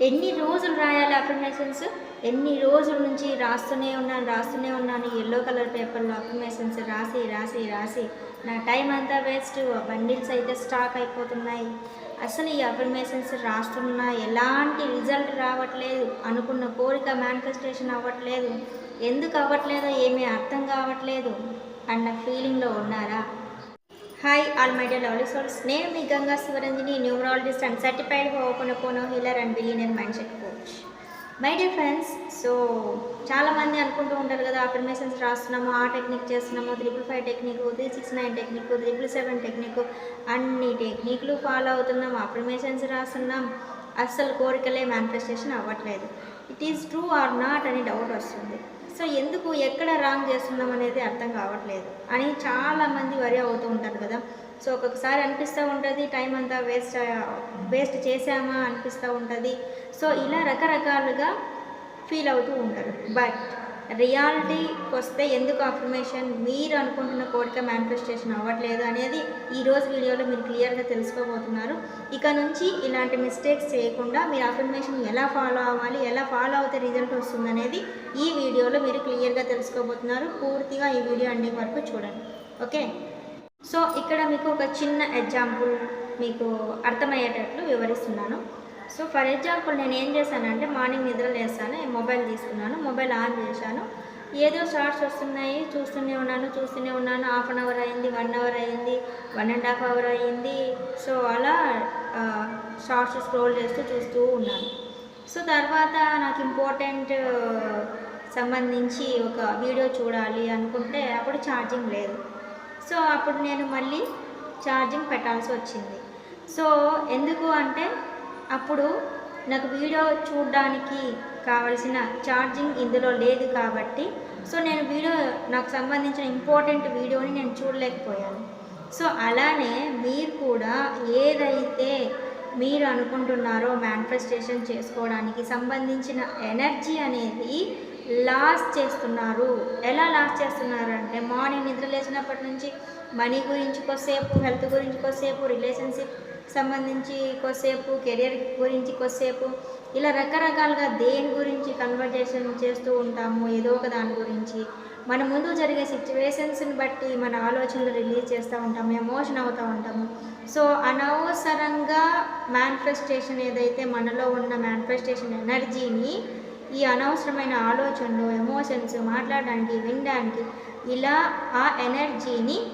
ఎన్ని రోజులు రాయాలి అఫర్మేషన్స్ ఎన్ని రోజుల నుంచి రాస్తూనే ఉన్నాను రాస్తూనే ఉన్నాను. ఎల్లో కలర్ పేపర్లో అఫర్మేషన్స్ రాసి రాసి రాసి. నా టైం అంతా వేస్ట్ బండిల్స్ అయితే స్టాక్ అయిపోతున్నాయి. అసలు ఈ అఫర్మేషన్స్ రాస్తున్నా ఎలాంటి రిజల్ట్ రావట్లేదు. అనుకున్న కోరిక మేనిఫెస్టేషన్ అవ్వట్లేదు. ఎందుకు అవ్వట్లేదో ఏమీ అర్థం కావట్లేదు. అన్న ఫీలింగ్లో ఉన్నారా? Hi all my dear lovely souls నేను మీ Ganga Sivaranjani numerologist and certified hooponopono healer and billionaire mind set coach my dear friends so చాలామంది అనుకుంటూ ఉంటారు కదా అఫర్మేషన్స్ రాస్తున్నాము ఆ టెక్నిక్ చేస్తున్నాము triple five technique three six nine technique triple seven technique అన్ని టెక్నిక్లు ఫాలో అవుతున్నాం అఫర్మేషన్స్ రాస్తున్నాం. అస్సలు కోరికలే మేనిఫెస్టేషన్ అవ్వట్లేదు. It is true or not అని డౌట్ వస్తుంది. సో ఎందుకు ఎక్కడ రాంగ్ చేస్తున్నాం అనేది అర్థం కావట్లేదు. అని చాలామంది వరి అవుతూ ఉంటారు కదా. సో ఒక్కొక్కసారి అనిపిస్తూ ఉంటుంది టైం అంతా వేస్ట్ వేస్ట్ చేసామా అనిపిస్తూ ఉంటుంది. సో ఇలా రకరకాలుగా ఫీల్ అవుతూ ఉంటారు. బట్ రియాలిటీకి వస్తే ఎందుకు అఫర్మేషన్ మీరు అనుకుంటున్న కోరిక మేనిఫెస్టేషన్ అవ్వట్లేదు అనేది ఈరోజు వీడియోలో మీరు క్లియర్గా తెలుసుకోబోతున్నారు. ఇక నుంచి ఇలాంటి మిస్టేక్స్ చేయకుండా మీరు అఫర్మేషన్ ఎలా ఫాలో అవ్వాలి ఎలా ఫాలో అవుతే రిజల్ట్ వస్తుంది అనేది ఈ వీడియోలో మీరు క్లియర్గా తెలుసుకోబోతున్నారు. పూర్తిగా ఈ వీడియో అన్ని వరకు చూడండి. ఓకే? సో ఇక్కడ మీకు ఒక చిన్న ఎగ్జాంపుల్ మీకు అర్థమయ్యేటట్లు వివరిస్తున్నాను. సో ఫర్ ఎగ్జాంపుల్ నేను ఏం చేశానంటే మార్నింగ్ నిద్ర లేస్తాను మొబైల్ తీసుకున్నాను మొబైల్ ఆన్ చేశాను. ఏదో షార్ట్స్ వస్తున్నాయి చూస్తూనే ఉన్నాను చూస్తూనే ఉన్నాను. హాఫ్ అన్ అవర్ అయింది వన్ అవర్ అయింది వన్ అండ్ హాఫ్ అవర్ అయింది. సో అలా షార్ట్స్ స్క్రోల్ చేస్తూ చూస్తూ ఉన్నాను. సో తర్వాత నాకు ఇంపార్టెంట్ సంబంధించి ఒక వీడియో చూడాలి అనుకుంటే అప్పుడు ఛార్జింగ్ లేదు. సో అప్పుడు నేను మళ్ళీ ఛార్జింగ్ పెట్టాల్సి వచ్చింది. సో ఎందుకు అంటే అప్పుడు నాకు వీడియో చూడడానికి కావలసిన ఛార్జింగ్ ఇందులో లేదు కాబట్టి సో నేను వీడియో నాకు సంబంధించిన ఇంపార్టెంట్ వీడియోని నేను చూడలేకపోయాను. సో అలానే మీరు కూడా ఏదైతే మీరు అనుకుంటున్నారో మేనిఫెస్టేషన్ చేసుకోవడానికి సంబంధించిన ఎనర్జీ అనేది లాస్ చేస్తున్నారు. ఎలా లాస్ చేస్తున్నారు అంటే మార్నింగ్ నిద్ర లేచినప్పటి నుంచి మనీ గురించి కొద్దిసేపు హెల్త్ గురించి కొద్దిసేపు రిలేషన్షిప్ సంబంధించి కొద్దిసేపు కెరియర్ గురించి కొద్దిసేపు ఇలా రకరకాలుగా దేని గురించి కన్వర్జేషన్ చేస్తూ ఉంటాము ఏదో ఒక దాని గురించి. మన ముందు జరిగే సిచ్యువేషన్స్ని బట్టి మన ఆలోచనలు రిలీజ్ చేస్తూ ఉంటాము ఎమోషన్ అవుతూ ఉంటాము. సో అనవసరంగా మేనిఫెస్టేషన్ ఏదైతే మనలో ఉన్న మేనిఫెస్టేషన్ ఎనర్జీని ఈ అనవసరమైన ఆలోచనలు ఎమోషన్స్ మాట్లాడడానికి వినడానికి ఇలా ఆ ఎనర్జీని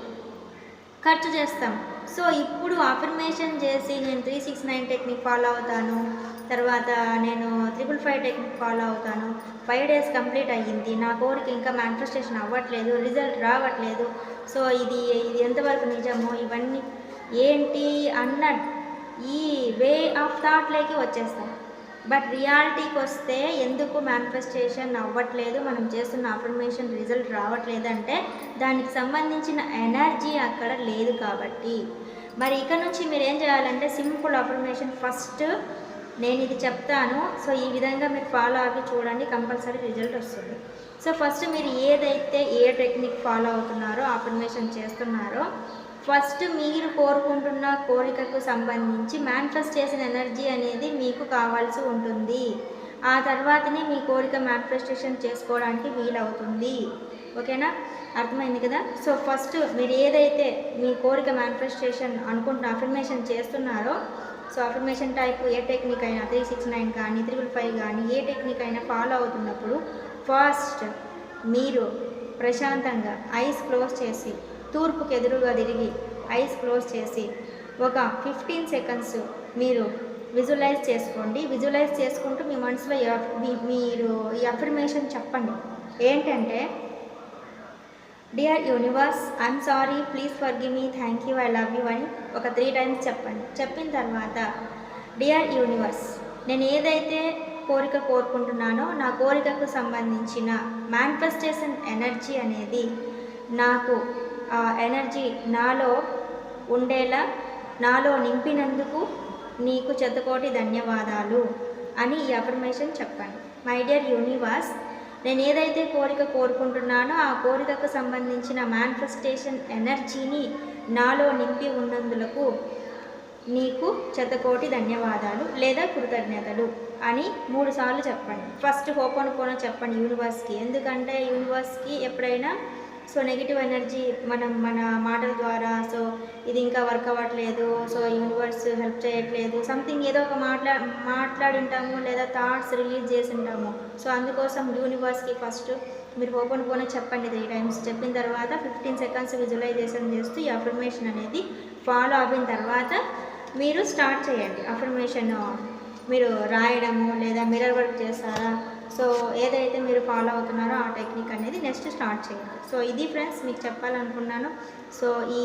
ఖర్చు చేస్తాం. సో ఇప్పుడు అఫర్మేషన్ చేసి నేను three six nine technique follow అవుతాను. తర్వాత నేను త్రిపుల్ ఫైవ్ టెక్నిక్ ఫాలో అవుతాను. ఫైవ్ డేస్ కంప్లీట్ అయ్యింది. నా కోరిక ఇంకా మేనిఫెస్టేషన్ అవ్వట్లేదు. రిజల్ట్ రావట్లేదు. సో ఇది ఇది ఎంతవరకు నిజమో ఇవన్నీ ఏంటి అన్న ఈ వే ఆఫ్ థాట్లోకి వచ్చేస్తాం. బట్ రియాలిటీకి వస్తే ఎందుకు మేనిఫెస్టేషన్ అవ్వట్లేదు? మనం చేస్తున్న అఫర్మేషన్ రిజల్ట్ రావట్లేదు అంటే దానికి సంబంధించిన ఎనర్జీ అక్కడ లేదు కాబట్టి. మరి ఇక నుంచి మీరు ఏం చేయాలంటే సింపుల్ అఫర్మేషన్ ఫస్ట్ నేను ఇది చెప్తాను. సో ఈ విధంగా మీరు ఫాలో అవి చూడండి. కంపల్సరీ రిజల్ట్ వస్తుంది. సో ఫస్ట్ మీరు ఏదైతే ఏ టెక్నిక్ ఫాలో అవుతున్నారో అఫర్మేషన్ చేస్తున్నారో ఫస్ట్ మీరు కోరుకుంటున్న కోరికకు సంబంధించి మేనిఫెస్ట్ చేసిన ఎనర్జీ అనేది మీకు కావాల్సి ఉంటుంది. ఆ తర్వాతనే మీ కోరిక మేనిఫెస్టేషన్ చేసుకోవడానికి వీలవుతుంది. ఓకేనా? అర్థమైంది కదా? సో ఫస్ట్ మీరు ఏదైతే మీ కోరిక మేనిఫెస్టేషన్ అనుకుంటున్న అఫర్మేషన్ చేస్తున్నారో సో అఫర్మేషన్ టైప్ ఏ టెక్నిక్ అయినా త్రీ సిక్స్ నైన్ కానీ త్రిబుల్ ఫైవ్ కానీ ఏ టెక్నిక్ అయినా ఫాలో అవుతున్నప్పుడు ఫస్ట్ మీరు ప్రశాంతంగా ఐస్ క్లోజ్ చేసి తూర్పుకు ఎదురుగా తిరిగి ఐస్ క్లోజ్ చేసి ఒక ఫిఫ్టీన్ సెకండ్స్ మీరు విజువలైజ్ చేసుకోండి. విజువలైజ్ చేసుకుంటూ మీ మనసులో మీరు ఈ అఫర్మేషన్ చెప్పండి. ఏంటంటే dear universe I'm sorry please forgive me thank you I love you అని ఒక త్రీ టైమ్స్ చెప్పండి. చెప్పిన తర్వాత డియర్ యూనివర్స్ నేను ఏదైతే కోరిక కోరుకుంటున్నానో నా కోరికకు సంబంధించిన మేనిఫెస్టేషన్ ఎనర్జీ అనేది నాకు ఆ ఎనర్జీ నాలో ఉండేలా నాలో నింపినందుకు నీకు చెత్తకోటి ధన్యవాదాలు అని ఈ అఫర్మేషన్ చెప్పండి. మై డియర్ యూనివర్స్ నేను ఏదైతే కోరిక కోరుకుంటున్నానో ఆ కోరికకు సంబంధించిన మేనిఫెస్టేషన్ ఎనర్జీని నాలో నింపి ఉన్నందులకు నీకు శతకోటి ధన్యవాదాలు లేదా కృతజ్ఞతలు అని మూడు సార్లు చెప్పండి. ఫస్ట్ హోపన్ పోనో చెప్పండి యూనివర్స్కి ఎందుకంటే యూనివర్స్కి ఎప్పుడైనా సో నెగిటివ్ ఎనర్జీ మనం మన మాటల ద్వారా సో ఇది ఇంకా వర్క్ అవ్వట్లేదు సో యూనివర్స్ హెల్ప్ చేయట్లేదు సంథింగ్ ఏదో ఒక మాట్లా మాట్లాడి ఉంటాము లేదా థాట్స్ రిలీజ్ చేసి ఉంటాము సో అందుకోసం యూనివర్స్కి ఫస్ట్ మీరు ఓపెన్ పోనే చెప్పండి త్రీ టైమ్స్ చెప్పిన తర్వాత ఫిఫ్టీన్ సెకండ్స్ విజువలైజేషన్ చేస్తూ ఈ అఫర్మేషన్ అనేది ఫాలో అయిన తర్వాత మీరు స్టార్ట్ చేయండి. అఫర్మేషన్ మీరు రాయడము లేదా మిర్రర్ వర్క్ చేస్తారా? సో ఏదైతే మీరు ఫాలో అవుతున్నారో ఆ టెక్నిక్ అనేది నెక్స్ట్ స్టార్ట్ చేయండి. సో ఇది ఫ్రెండ్స్ మీకు చెప్పాలనుకున్నాను. సో ఈ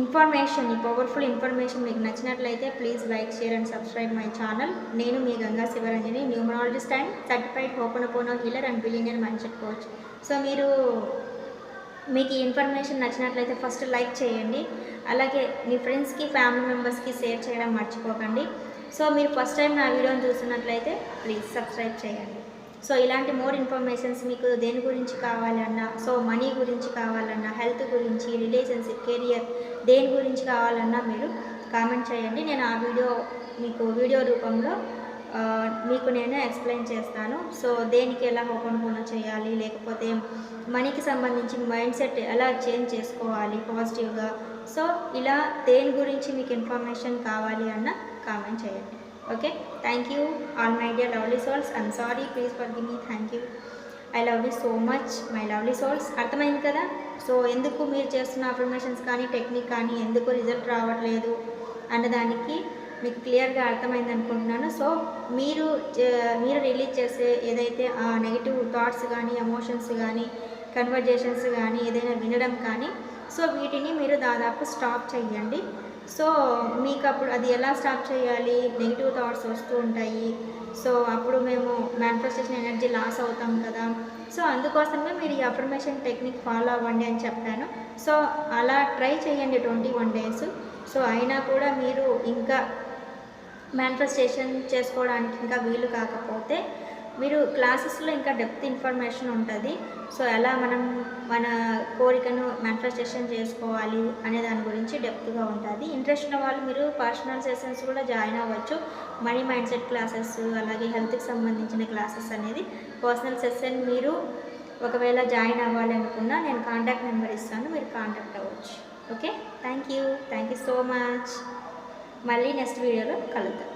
ఇన్ఫర్మేషన్ ఈ పవర్ఫుల్ ఇన్ఫర్మేషన్ మీకు నచ్చినట్లయితే please like share and subscribe my channel. నేను మీ Ganga Sivaranjani numerologist and certified hooponopono healer and billionaire mindset coach. So మీరు మీకు ఈ ఇన్ఫర్మేషన్ నచ్చినట్లయితే ఫస్ట్ లైక్ చేయండి. అలాగే మీ ఫ్రెండ్స్కి ఫ్యామిలీ మెంబర్స్కి షేర్ చేయడం మర్చిపోకండి. సో మీరు ఫస్ట్ టైం నా వీడియోని చూస్తున్నట్లయితే ప్లీజ్ సబ్స్క్రైబ్ చేయండి. సో ఇలాంటి మోర్ ఇన్ఫర్మేషన్స్ మీకు దేని గురించి కావాలన్నా సో మనీ గురించి కావాలన్నా హెల్త్ గురించి రిలేషన్షిప్ కెరియర్ దేని గురించి కావాలన్నా మీరు కామెంట్ చేయండి. నేను ఆ వీడియో మీకు వీడియో రూపంలో మీకు నేను ఎక్స్ప్లెయిన్ చేస్తాను. సో దేనికి ఎలా ఓపెన్ పూన చేయాలి లేకపోతే మనీకి సంబంధించి మైండ్ సెట్ ఎలా చేంజ్ చేసుకోవాలి పాజిటివ్గా సో ఇలా దేని గురించి మీకు ఇన్ఫర్మేషన్ కావాలి అన్న కామెంట్ చేయండి. Okay thank you all my dear lovely souls I'm sorry please forgive me thank you I love you so much my lovely souls అర్థమైంది కదా? సో ఎందుకు మీరు చేస్తున్న అఫర్మేషన్స్ కానీ టెక్నిక్ కానీ ఎందుకు రిజల్ట్ రావట్లేదు అన్నదానికి మీకు క్లియర్గా అర్థమైంది అనుకుంటున్నాను. సో మీరు మీరు రిలీజ్ చేసే ఏదైతే ఆ నెగిటివ్ థాట్స్ కానీ ఎమోషన్స్ కానీ కన్వర్జేషన్స్ కానీ ఏదైనా వినడం కానీ సో వీటిని మీరు దాదాపు స్టాప్ చేయండి సో మీకు అప్పుడు అది ఎలా స్టాప్ చేయాలి? నెగిటివ్ థాట్స్ వస్తూ ఉంటాయి. సో అప్పుడు మేము మ్యానిఫెస్టేషన్ ఎనర్జీ లాస్ అవుతాం కదా. సో అందుకోసమే మీరు ఈ అఫర్మేషన్ టెక్నిక్ ఫాలో అవ్వండి అని చెప్పాను. సో అలా ట్రై చేయండి ట్వంటీ వన్ డేస్ సో అయినా కూడా మీరు ఇంకా మ్యానిఫెస్టేషన్ చేసుకోవడానికి ఇంకా వీలు కాకపోతే మీరు క్లాసెస్లో ఇంకా డెప్త్ ఇన్ఫర్మేషన్ ఉంటుంది. సో ఎలా మనం మన కోరికను మేనిఫెస్టేషన్ చేసుకోవాలి అనే దాని గురించి డెప్త్గా ఉంటుంది. ఇంట్రెస్ట్ ఉన్న వాళ్ళు మీరు పర్సనల్ సెషన్స్ కూడా జాయిన్ అవ్వచ్చు. మనీ మైండ్ సెట్ క్లాసెస్ అలాగే హెల్త్కి సంబంధించిన క్లాసెస్ అనేది పర్సనల్ సెషన్ మీరు ఒకవేళ జాయిన్ అవ్వాలి అనుకున్నా నేను కాంటాక్ట్ నెంబర్ ఇస్తాను మీరు కాంటాక్ట్ అవ్వచ్చు. Okay? Thank you thank you so much. మళ్ళీ నెక్స్ట్ వీడియోలో కలుద్దాం.